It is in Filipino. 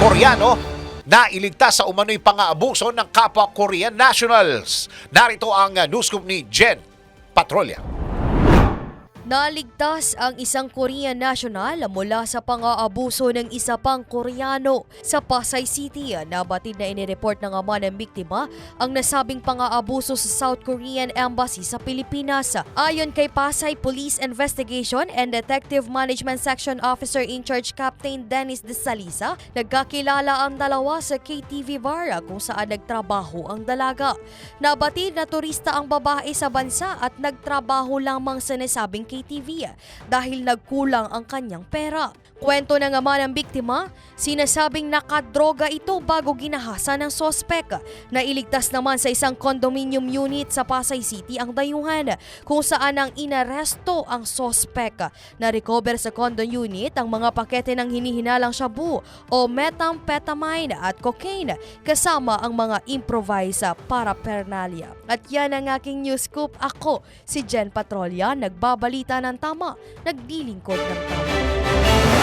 Koreano na iligtas sa umano'y pang-aabuso ng kapwa Korean nationals. Narito ang news ni Jen Patrolya. Naligtas ang isang Korean national mula sa pang-aabuso ng isa pang Koreano sa Pasay City. Nabatid na inireport ng ama ng biktima ang nasabing pang-aabuso sa South Korean Embassy sa Pilipinas. Ayon kay Pasay Police Investigation and Detective Management Section Officer in Charge Captain Dennis De Salisa, nagkakilala ang dalawa sa KTV bar kung saan nagtrabaho ang dalaga. Nabatid na turista ang babae sa bansa at nagtrabaho lamang sa nasabing KTV dahil nagkulang ang kanyang pera. Kwento ng ama ng biktima, sinasabing nakadroga ito bago ginahasa ng sospek. Nailigtas naman sa isang condominium unit sa Pasay City ang dayuhan kung saan ang inaresto ang sospek. Na-recover sa condo unit ang mga pakete ng hinihinalang shabu o methamphetamine at cocaine kasama ang mga improvised paraphernalia. At yan ang aking news scoop. Ako, si Jen Patrolya, nagbabalita ng tama, nagdilingkod ng tama.